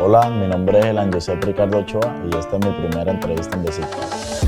Hola, mi nombre es Elan Josep Ricardo Ochoa y esta es mi primera entrevista en Besiktas.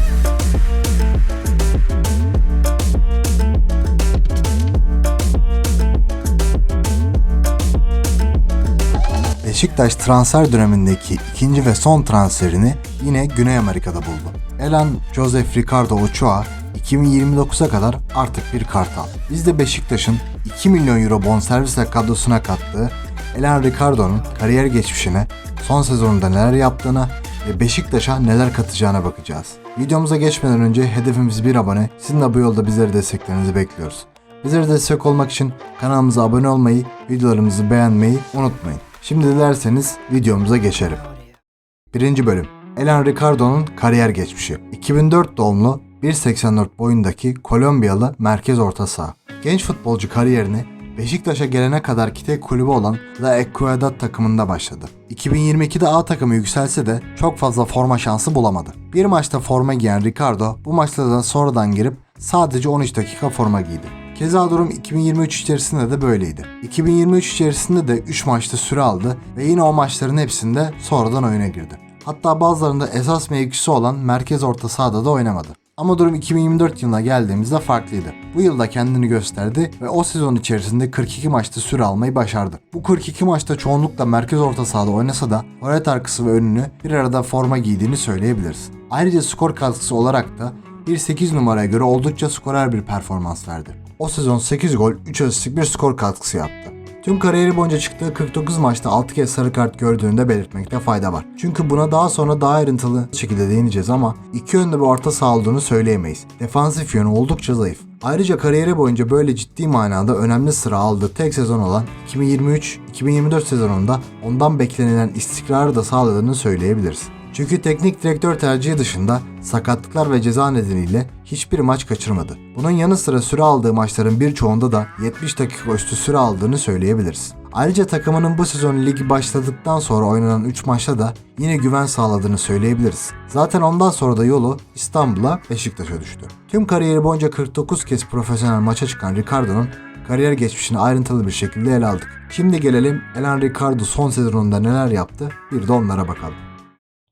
Beşiktaş transfer dönemindeki ikinci ve son transferini yine Güney Amerika'da buldu. Elan Joseph Ricardo Ochoa 2029'a kadar artık bir kartal. Biz de Beşiktaş'ın 2 milyon euro bonservisle kadrosuna kattığı Elan Ricardo'nun kariyer geçmişine, son sezonunda neler yaptığına ve Beşiktaş'a neler katacağına bakacağız. Videomuza geçmeden önce hedefimiz bir abone, sizin de bu yolda bizleri desteklerinizi bekliyoruz. Bizlere destek olmak için kanalımıza abone olmayı, videolarımızı beğenmeyi unutmayın. Şimdi dilerseniz videomuza geçelim. Birinci bölüm. Elan Ricardo'nun kariyer geçmişi. 2004 doğumlu 1.84 boyundaki Kolombiyalı merkez orta saha. Genç futbolcu kariyerini Beşiktaş'a gelene kadar tek kulübü olan La Equidad takımında başladı. 2022'de A takımı yükselse de çok fazla forma şansı bulamadı. Bir maçta forma giyen Ricardo bu maçta da sonradan girip sadece 13 dakika forma giydi. Keza durum 2023 içerisinde de böyleydi. 2023 içerisinde de 3 maçta süre aldı ve yine o maçların hepsinde sonradan oyuna girdi. Hatta bazılarında esas mevkisi olan merkez orta sahada da oynamadı. Ama durum 2024 yılına geldiğimizde farklıydı. Bu yılda kendini gösterdi ve o sezon içerisinde 42 maçta süre almayı başardı. Bu 42 maçta çoğunlukla merkez orta sahada oynasa da forvet arkası ve önünü bir arada forma giydiğini söyleyebiliriz. Ayrıca skor katkısı olarak da 1-8 numaraya göre oldukça skorer bir performans verdi. O sezon 8 gol, 3 asistlik bir skor katkısı yaptı. Tüm kariyeri boyunca çıktığı 49 maçta 6 kez sarı kart gördüğünü de belirtmekte fayda var. Çünkü buna daha sonra daha ayrıntılı şekilde değineceğiz ama iki yönlü bir orta saha olduğunu söyleyemeyiz. Defansif yönü oldukça zayıf. Ayrıca kariyeri boyunca böyle ciddi manada önemli sıra aldığı tek sezon olan 2023-2024 sezonunda ondan beklenilen istikrarı da sağladığını söyleyebiliriz. Çünkü teknik direktör tercihi dışında sakatlıklar ve ceza nedeniyle hiçbir maç kaçırmadı. Bunun yanı sıra süre aldığı maçların birçoğunda da 70 dakika üstü süre aldığını söyleyebiliriz. Ayrıca takımının bu sezon ligi başladıktan sonra oynanan 3 maçta da yine güven sağladığını söyleyebiliriz. Zaten ondan sonra da yolu İstanbul'a Beşiktaş'a düştü. Tüm kariyeri boyunca 49 kez profesyonel maça çıkan Ricardo'nun kariyer geçmişini ayrıntılı bir şekilde ele aldık. Şimdi gelelim Elan Ricardo son sezonunda neler yaptı bir de onlara bakalım.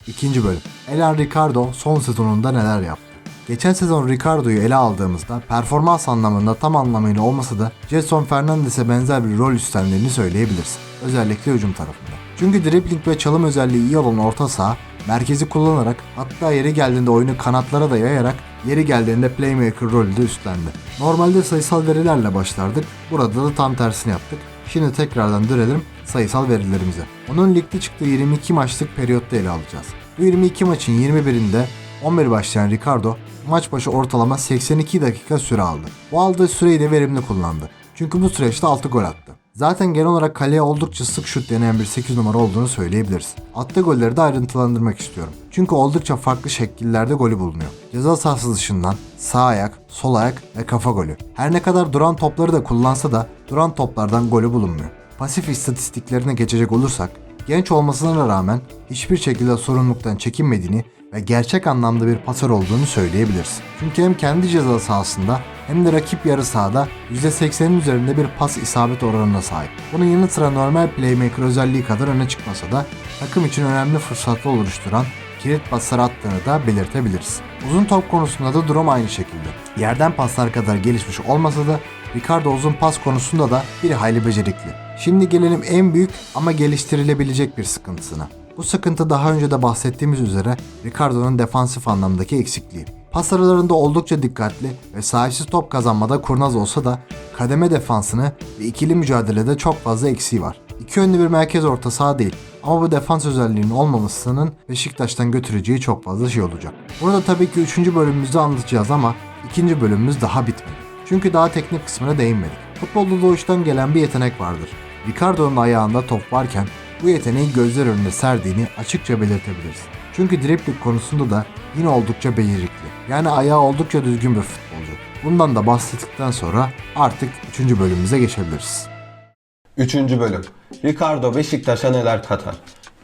İkinci bölüm. Elan Ricardo son sezonunda neler yaptı? Geçen sezon Ricardo'yu ele aldığımızda performans anlamında tam anlamıyla olmasa da Jetson Fernandes'e benzer bir rol üstlendiğini söyleyebiliriz. Özellikle hücum tarafında. Çünkü dribbling ve çalım özelliği iyi olan orta saha merkezi kullanarak hatta yeri geldiğinde oyunu kanatlara da yayarak yeri geldiğinde playmaker rolü de üstlendi. Normalde sayısal verilerle başlardık. Burada da tam tersini yaptık. Şimdi tekrardan dönelim sayısal verilerimize. Onun ligde çıktığı 22 maçlık periyotta ele alacağız. Bu 22 maçın 21'inde 11 başlayan Ricardo maç başı ortalama 82 dakika süre aldı. Bu aldığı süreyi de verimli kullandı. Çünkü bu süreçte 6 gol attı. Zaten genel olarak kaleye oldukça sık şut deneyen bir 8 numara olduğunu söyleyebiliriz. Attığı golleri de ayrıntılandırmak istiyorum. Çünkü oldukça farklı şekillerde golü bulunuyor. Ceza sahası dışından sağ ayak, sol ayak ve kafa golü. Her ne kadar duran topları da kullansa da duran toplardan golü bulunmuyor. Pasif istatistiklerine geçecek olursak, genç olmasına rağmen hiçbir şekilde sorumluluktan çekinmediğini ve gerçek anlamda bir pasör olduğunu söyleyebiliriz. Çünkü hem kendi ceza sahasında hem de rakip yarı sahada %80'in üzerinde bir pas isabet oranına sahip. Bunun yanı sıra normal playmaker özelliği kadar öne çıkmasa da takım için önemli fırsatlar oluşturan kilit paslar attığını da belirtebiliriz. Uzun top konusunda da durum aynı şekilde. Yerden paslar kadar gelişmiş olmasa da Ricardo uzun pas konusunda da bir hayli becerikli. Şimdi gelelim en büyük ama geliştirilebilecek bir sıkıntısına. Bu sıkıntı daha önce de bahsettiğimiz üzere Ricardo'nun defansif anlamdaki eksikliği. Pas aralarında oldukça dikkatli ve sahipsiz top kazanmada kurnaz olsa da kademe defansını ve ikili mücadelede çok fazla eksiği var. İki yönlü bir merkez orta saha değil ama bu defans özelliğinin olmamasının Beşiktaş'tan götüreceği çok fazla şey olacak. Burada tabii ki 3. bölümümüzde anlatacağız ama ikinci bölümümüz daha bitmedi. Çünkü daha teknik kısmına değinmedik. Futbolda doğuştan gelen bir yetenek vardır. Ricardo'nun ayağında top varken bu yeteneği gözler önünde serdiğini açıkça belirtebiliriz. Çünkü dripling konusunda da yine oldukça becerikli. Yani ayağı oldukça düzgün bir futbolcu. Bundan da bahsettikten sonra artık 3. bölümümüze geçebiliriz. Üçüncü bölüm. Ricardo Beşiktaş'a neler katar?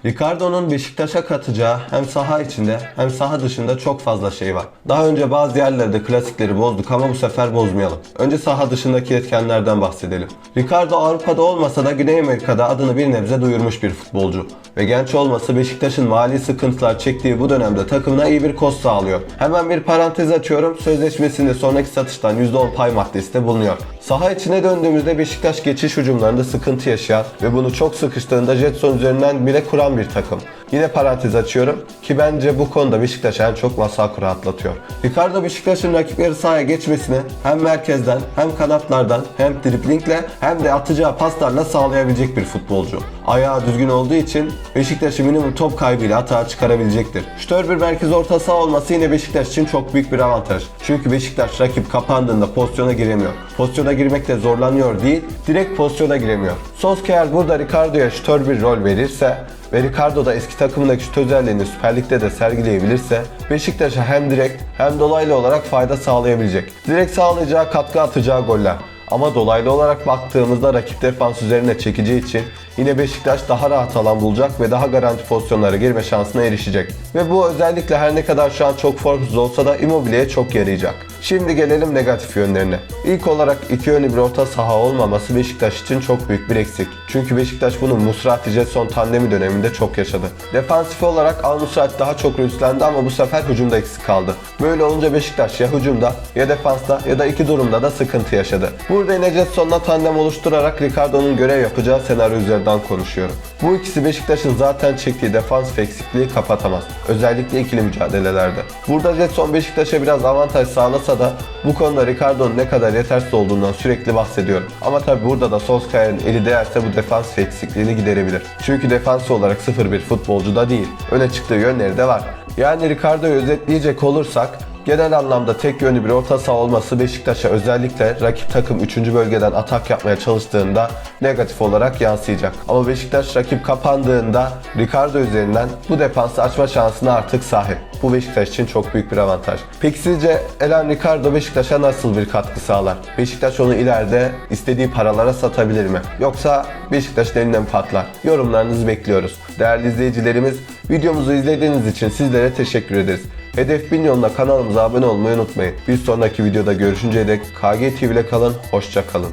Ricardo'nun Beşiktaş'a katacağı hem saha içinde hem saha dışında çok fazla şey var. Daha önce bazı yerlerde klasikleri bozduk ama bu sefer bozmayalım. Önce saha dışındaki etkenlerden bahsedelim. Ricardo Avrupa'da olmasa da Güney Amerika'da adını bir nebze duyurmuş bir futbolcu. Ve genç olması Beşiktaş'ın mali sıkıntılar çektiği bu dönemde takımına iyi bir koz sağlıyor. Hemen bir parantez açıyorum. Sözleşmesinde sonraki satıştan %10 pay maddesi de bulunuyor. Saha içine döndüğümüzde Beşiktaş geçiş hücumlarında sıkıntı yaşayan ve bunu çok sıkıştığında Jetson üzerinden bile kuran bir takım. Yine parantez açıyorum ki bence bu konuda Beşiktaş en çok Masuaku rahatlatıyor. Ricardo Beşiktaş'ın rakipleri sahaya geçmesini hem merkezden hem kanatlardan hem driblingle hem de atacağı paslarla sağlayabilecek bir futbolcu. Ayağı düzgün olduğu için Beşiktaş'ı minimum top kaybıyla hata çıkarabilecektir. Şutör bir merkez orta saha olması yine Beşiktaş için çok büyük bir avantaj. Çünkü Beşiktaş rakip kapandığında pozisyona giremiyor. Pozisyona girmekte zorlanıyor değil, direkt pozisyona giremiyor. Solskjaer burada Ricardo'ya şutör bir rol verirse ve Ricardo da eski takımındaki şut özelliğini Süper Lig'de de sergileyebilirse Beşiktaş'a hem direkt hem dolaylı olarak fayda sağlayabilecek. Direkt sağlayacağı katkı atacağı goller. Ama dolaylı olarak baktığımızda rakip defans üzerine çekeceği için yine Beşiktaş daha rahat alan bulacak ve daha garanti pozisyonlara girme şansına erişecek. Ve bu özellikle her ne kadar şu an çok formsuz olsa da Immobile'ye çok yarayacak. Şimdi gelelim negatif yönlerine. İlk olarak iki yönlü bir orta saha olmaması Beşiktaş için çok büyük bir eksik. Çünkü Beşiktaş bunu Musrati Jetson tandemi döneminde çok yaşadı. Defansif olarak Al Musrati daha çok üstlendi ama bu sefer hücumda eksik kaldı. Böyle olunca Beşiktaş ya hücumda ya defansta ya da iki durumda da sıkıntı yaşadı. Burada yine Jetson'la tandem oluşturarak Ricardo'nun görev yapacağı senaryo üzerinden konuşuyorum. Bu ikisi Beşiktaş'ın zaten çektiği defans eksikliği kapatamaz. Özellikle ikili mücadelelerde. Burada Jetson Beşiktaş'a biraz avantaj sağlasa da bu konuda Ricardo'nun ne kadar yetersiz olduğundan sürekli bahsediyorum. Ama tabi burada da Solskjaer'in eli değerse bu defans eksikliğini giderebilir. Çünkü defans olarak 0-1 futbolcu da değil. Öne çıktığı yönleri de var. Yani Ricardo'yu özetleyecek olursak Genel anlamda tek yönlü bir orta saha olması Beşiktaş'a özellikle rakip takım 3. bölgeden atak yapmaya çalıştığında negatif olarak yansıyacak. Ama Beşiktaş rakip kapandığında Ricardo üzerinden bu defansı açma şansına artık sahip. Bu Beşiktaş için çok büyük bir avantaj. Peki sizce Elan Ricardo Beşiktaş'a nasıl bir katkı sağlar? Beşiktaş onu ileride istediği paralara satabilir mi? Yoksa Beşiktaş elinden patlar? Yorumlarınızı bekliyoruz. Değerli izleyicilerimiz videomuzu izlediğiniz için sizlere teşekkür ederiz. Hedef 1000 yoluna kanalımıza abone olmayı unutmayın. Bir sonraki videoda görüşünceye dek KG TV ile kalın, hoşça kalın.